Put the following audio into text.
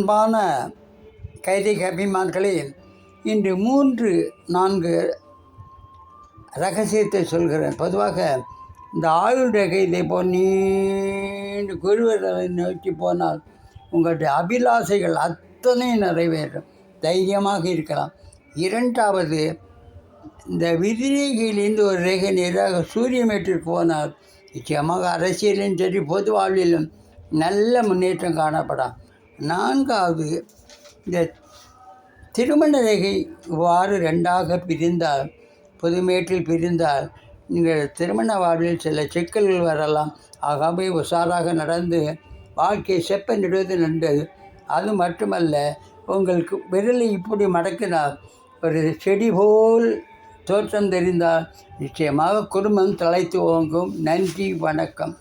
அன்பான கைதிக அபிமான்களே இன்று மூன்று நான்கு ரகசியத்தை சொல்கிறேன். பொதுவாக இந்த ஆயுள் ரேகை இதை நீண்டு குருவரை நோக்கி போனால் உங்களுடைய அபிலாசைகள் அத்தனையும் நிறைவேறும். தைரியமாக இருக்கலாம். இரண்டாவது இந்த விதிரேகையிலிருந்து ஒரு ரேகை நேராக சூரியமேட்டிற்கு போனால் நிச்சயமாக அரசியலும் சரி பொது வாழ்விலும் நல்ல முன்னேற்றம் காணப்படும். நான்காவது இந்த திருமண ரேகை இவ்வாறு ரெண்டாக பிரிந்தால் புதுமேட்டில் பிரிந்தால் நீங்கள் திருமண வாழ்வில் சில சிக்கல்கள் வரலாம். ஆகவே உஷாராக நடந்து வாழ்க்கையை செப்பனிடுவது நல்லது அது மட்டுமல்ல உங்களுக்கு விரலை இப்படி மடக்கினால் ஒரு செடி போல் தோற்றம் தெரிந்தால் நிச்சயமாக குடும்பம் தலைத்து ஓங்கும். நன்றி வணக்கம்.